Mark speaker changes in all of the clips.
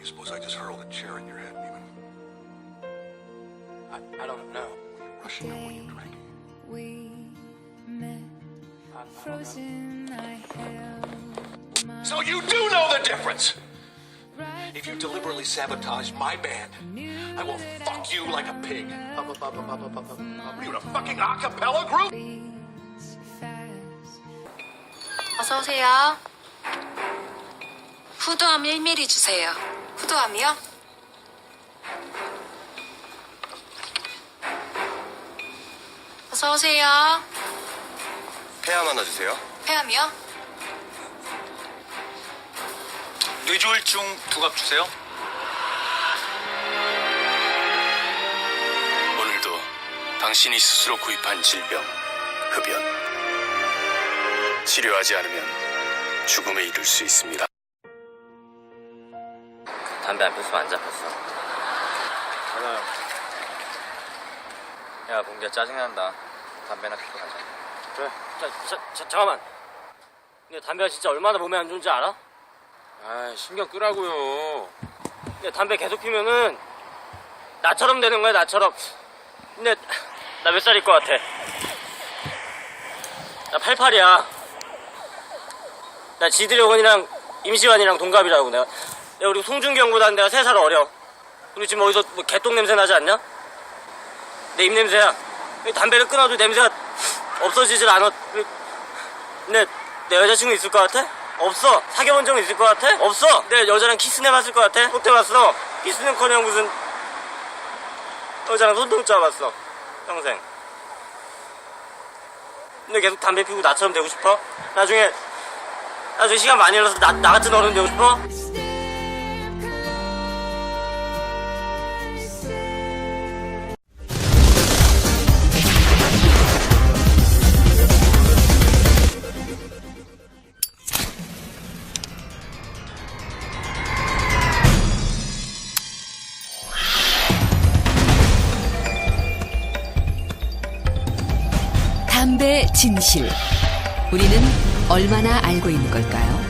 Speaker 1: You suppose I just hurled a chair at your head, Neiman?
Speaker 2: I, I don't know.
Speaker 1: Were you rushing or were you drinking?
Speaker 3: we met
Speaker 2: I, I don't know.
Speaker 3: frozen I held my
Speaker 1: So you do know the difference!
Speaker 3: right
Speaker 1: If you deliberately sabotage my band, I will fuck you like a pig.
Speaker 2: Papa, papa, papa, papa, papa.
Speaker 1: Are you in a fucking a cappella group?
Speaker 3: beats fast
Speaker 4: 어서 오세요. 후두암 1mm 주세요. 후두암이요? 어서 오세요.
Speaker 5: 폐암 하나 주세요.
Speaker 4: 폐암이요?
Speaker 5: 뇌졸중 두 갑 주세요. 오늘도 당신이 스스로 구입한 질병, 흡연. 치료하지 않으면 죽음에 이를 수 있습니다.
Speaker 6: 담배 안 폈으면 안 잡혔어.
Speaker 2: 알아요.
Speaker 6: 야, 봉기야 짜증난다. 담배나 피고 가자.
Speaker 2: 그래.
Speaker 6: 자, 자, 자, 잠깐만. 근데 담배가 진짜 얼마나 몸에 안 좋은지 알아?
Speaker 2: 아 신경 끄라고요.
Speaker 6: 근데 담배 계속 피면은 나처럼 되는 거야, 나처럼. 근데 나 몇 살일 것 같아? 나 88이야. 나 지드래곤이랑 임시완이랑 동갑이라고 내가. 야, 우리 송준경보다는 내가 3살 어려. 우리 지금 어디서 뭐 개똥 냄새 나지 않냐? 내 입 냄새야. 이 담배를 끊어도 냄새가 없어지질 않아. 근데 내 여자친구 있을 것 같아? 없어. 사귀어본 적 있을 것 같아? 없어. 내 여자랑 키스는 해봤을 것 같아? 못 해 봤어. 키스는커녕 무슨 여자랑 못 잡았어. 평생. 근데 계속 담배 피우고 나처럼 되고 싶어? 나중에 나중에 시간 많이 흘러서 나, 나 같은 어른 되고 싶어?
Speaker 7: 담배 진실. 우리는 얼마나 알고 있는 걸까요?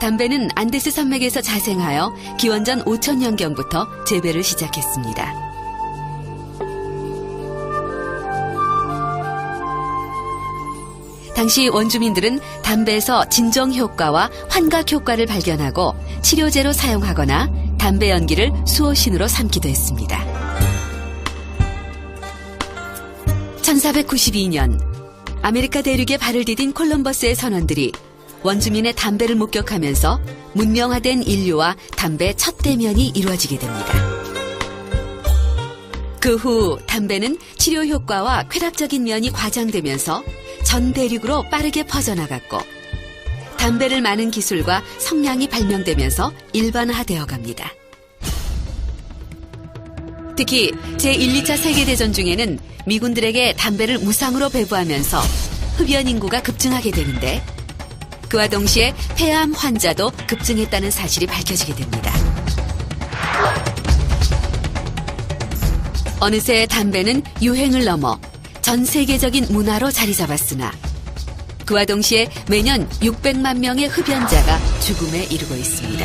Speaker 7: 담배는 안데스 산맥에서 자생하여 기원전 5천년경부터 재배를 시작했습니다. 당시 원주민들은 담배에서 진정 효과와 환각 효과를 발견하고 치료제로 사용하거나 담배 연기를 수호신으로 삼기도 했습니다. 1492년 아메리카 대륙에 발을 디딘 콜럼버스의 선원들이 원주민의 담배를 목격하면서 문명화된 인류와 담배 첫 대면이 이루어지게 됩니다. 그 후 담배는 치료 효과와 쾌락적인 면이 과장되면서 전 대륙으로 빠르게 퍼져나갔고 담배를 마는 기술과 성량이 발명되면서 일반화되어 갑니다. 특히 제1, 2차 세계대전 중에는 미군들에게 담배를 무상으로 배부하면서 흡연 인구가 급증하게 되는데 그와 동시에 폐암 환자도 급증했다는 사실이 밝혀지게 됩니다. 어느새 담배는 유행을 넘어 전 세계적인 문화로 자리 잡았으나 그와 동시에 매년 600만 명의 흡연자가 죽음에 이르고 있습니다.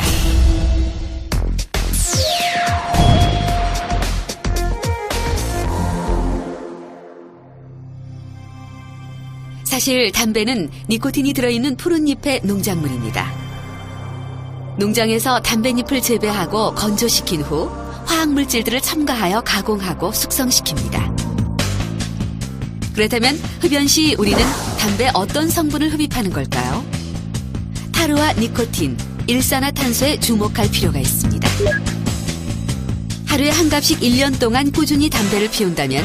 Speaker 7: 사실 담배는 니코틴이 들어있는 푸른 잎의 농작물입니다. 농장에서 담배잎을 재배하고 건조시킨 후 화학물질들을 첨가하여 가공하고 숙성시킵니다. 그렇다면 흡연 시 우리는 담배 어떤 성분을 흡입하는 걸까요? 타르와 니코틴, 일산화탄소에 주목할 필요가 있습니다. 하루에 한 갑씩 1년 동안 꾸준히 담배를 피운다면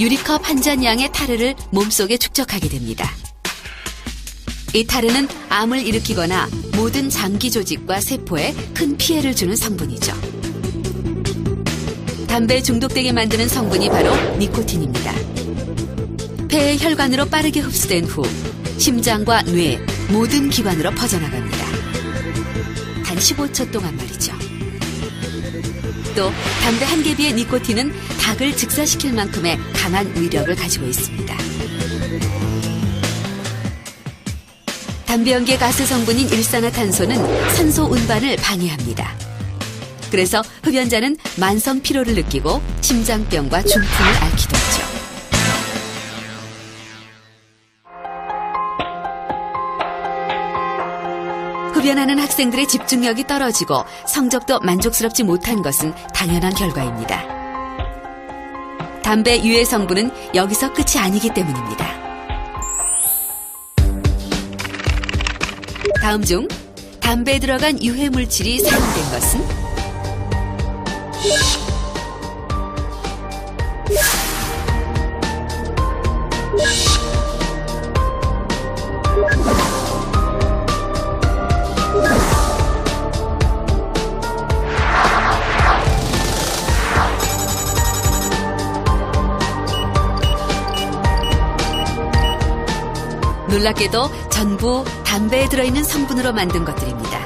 Speaker 7: 유리컵 한 잔 양의 타르를 몸속에 축적하게 됩니다. 이 타르는 암을 일으키거나 모든 장기 조직과 세포에 큰 피해를 주는 성분이죠. 담배 중독되게 만드는 성분이 바로 니코틴입니다. 폐의 혈관으로 빠르게 흡수된 후 심장과 뇌 모든 기관으로 퍼져나갑니다. 단 15초 동안 말이죠. 또 담배 한 개비의 니코틴은 닭을 즉사시킬 만큼의 강한 위력을 가지고 있습니다. 담배 연기의 가스 성분인 일산화탄소는 산소 운반을 방해합니다. 그래서 흡연자는 만성 피로를 느끼고 심장병과 중풍을 앓기도 하죠. 흡연하는 학생들의 집중력이 떨어지고 성적도 만족스럽지 못한 것은 당연한 결과입니다. 담배 유해 성분은 여기서 끝이 아니기 때문입니다. 다음 중 담배에 들어간 유해 물질이 사용된 것은 놀랍게도 전부 담배에 들어있는 성분으로 만든 것들입니다.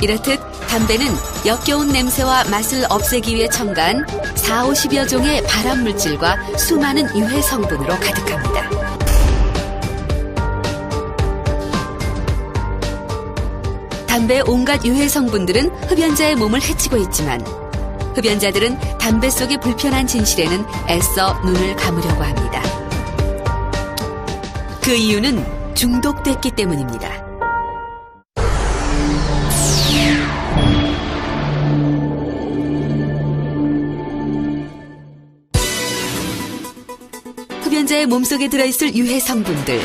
Speaker 7: 이렇듯 담배는 역겨운 냄새와 맛을 없애기 위해 첨가한 4, 50여 종의 발암 물질과 수많은 유해 성분으로 가득합니다. 담배의 온갖 유해 성분들은 흡연자의 몸을 해치고 있지만 흡연자들은 담배 속의 불편한 진실에는 애써 눈을 감으려고 합니다. 그 이유는 중독됐기 때문입니다. 흡연자의 몸속에 들어있을 유해 성분들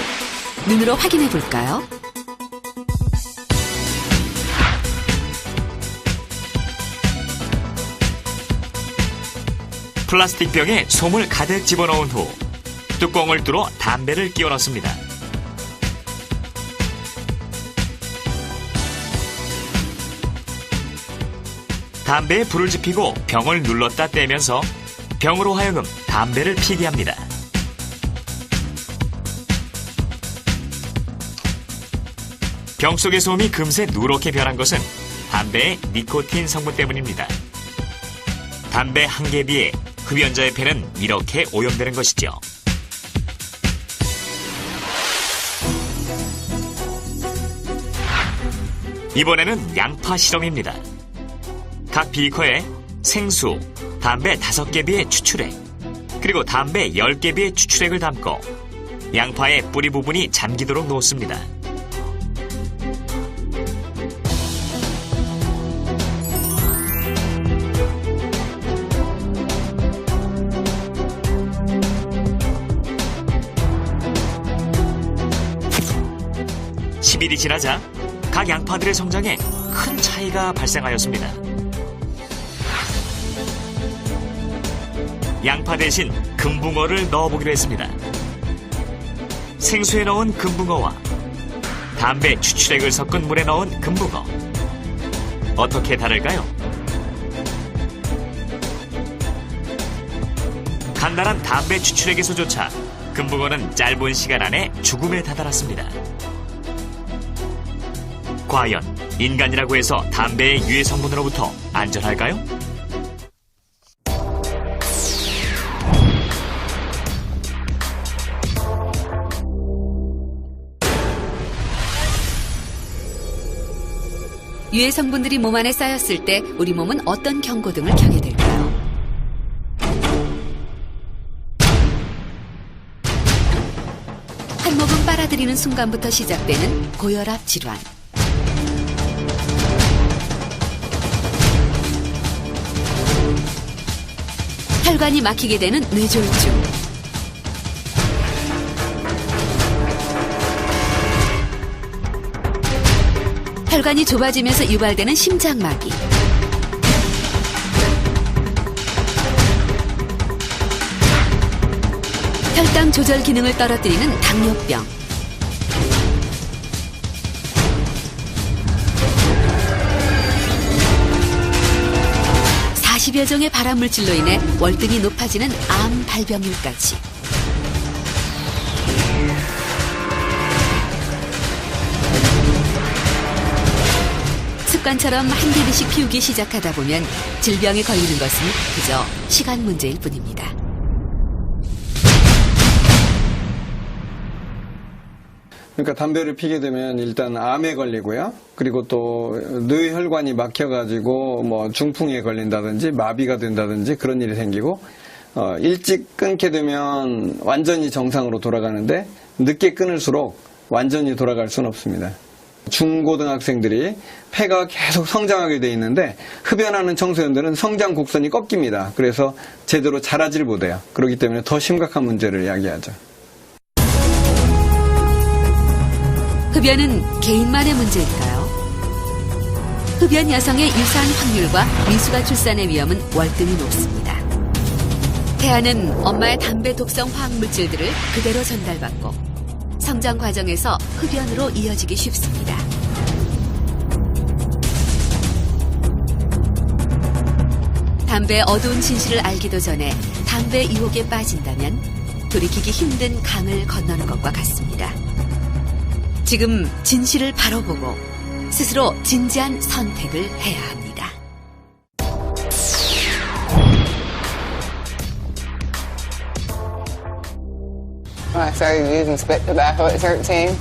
Speaker 7: 눈으로 확인해 볼까요?
Speaker 8: 플라스틱 병에 솜을 가득 집어넣은 후 뚜껑을 뚫어 담배를 끼워 넣습니다. 담배에 불을 지피고 병을 눌렀다 떼면서 병으로 하여금 담배를 피게 합니다. 병 속의 솜이 금세 누렇게 변한 것은 담배의 니코틴 성분 때문입니다. 담배 한 개에 비해 흡연자의 폐는 이렇게 오염되는 것이죠. 이번에는 양파 실험입니다. 각 비커에 생수, 담배 5개 비의 추출액, 그리고 담배 10개 비의 추출액을 담고 양파의 뿌리 부분이 잠기도록 놓습니다. 십 일이 지나자 각 양파들의 성장에 큰 차이가 발생하였습니다. 양파 대신 금붕어를 넣어보기로 했습니다. 생수에 넣은 금붕어와 담배 추출액을 섞은 물에 넣은 금붕어. 어떻게 다를까요? 간단한 담배 추출액에서조차 금붕어는 짧은 시간 안에 죽음에 다다랐습니다. 과연 인간이라고 해서 담배의 유해 성분으로부터 안전할까요?
Speaker 7: 유해 성분들이 몸 안에 쌓였을 때 우리 몸은 어떤 경고등을 켜게 될까요? 한 모금 빨아들이는 순간부터 시작되는 고혈압 질환. 혈관이 막히게 되는 뇌졸중. 혈관이 좁아지면서 유발되는 심장마비. 혈당 조절 기능을 떨어뜨리는 당뇨병. (40여) 종의 발암물질로 인해 월등히 높아지는 암 발병률까지 습관처럼 한 개비씩 피우기 시작하다 보면 질병에 걸리는 것은 그저 시간 문제일 뿐입니다.
Speaker 9: 그러니까 담배를 피게 되면 일단 암에 걸리고요. 그리고 또 뇌혈관이 막혀가지고 뭐 중풍에 걸린다든지 마비가 된다든지 그런 일이 생기고 어, 일찍 끊게 되면 완전히 정상으로 돌아가는데 늦게 끊을수록 완전히 돌아갈 수는 없습니다. 중고등학생들이 폐가 계속 성장하게 돼 있는데 흡연하는 청소년들은 성장 곡선이 꺾입니다. 그래서 제대로 자라질 못해요. 그렇기 때문에 더 심각한 문제를 야기하죠.
Speaker 7: 흡연은 개인만의 문제일까요? 흡연 여성의 유산 확률과 미수가 출산의 위험은 월등히 높습니다. 태아는 엄마의 담배 독성 화학 물질들을 그대로 전달받고 성장 과정에서 흡연으로 이어지기 쉽습니다. 담배의 어두운 진실을 알기도 전에 담배 유혹에 빠진다면 돌이키기 힘든 강을 건너는 것과 같습니다. 지금 진실을 바로 보고 스스로 진지한 선택을 해야 합니다.
Speaker 10: When I started using spit tobacco at 13,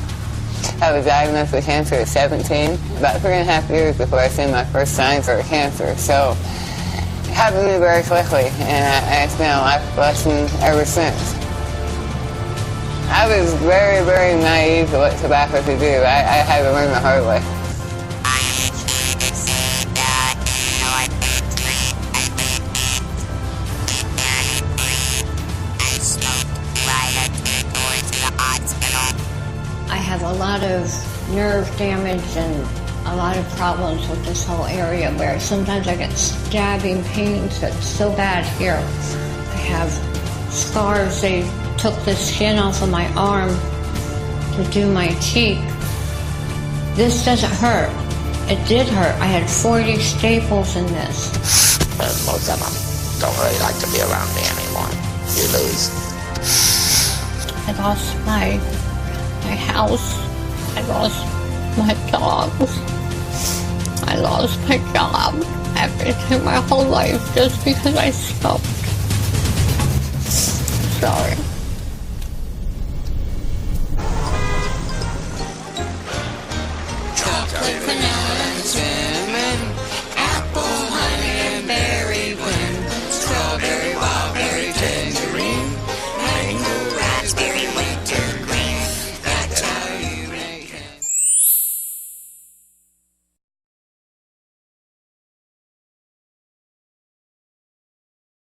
Speaker 10: I was diagnosed with cancer at 17, about three and a half years before I seen my first signs of cancer. So it happened to me very quickly, and I, it's been a life lesson ever since. I was very, very naive to what tobacco could do. I, I had to learn the hard way.
Speaker 11: I have a lot of nerve damage and a lot of problems with this whole area where sometimes I get stabbing pains that's so bad here. I have scars. They took the skin off of my arm to do my cheek. This doesn't hurt. It did hurt. I had 40 staples in this.
Speaker 12: most of them don't really like to be around me anymore. You lose.
Speaker 11: I lost my my house. I lost my dogs. I lost my job. Everything, my whole life, just because I stopped. Sorry.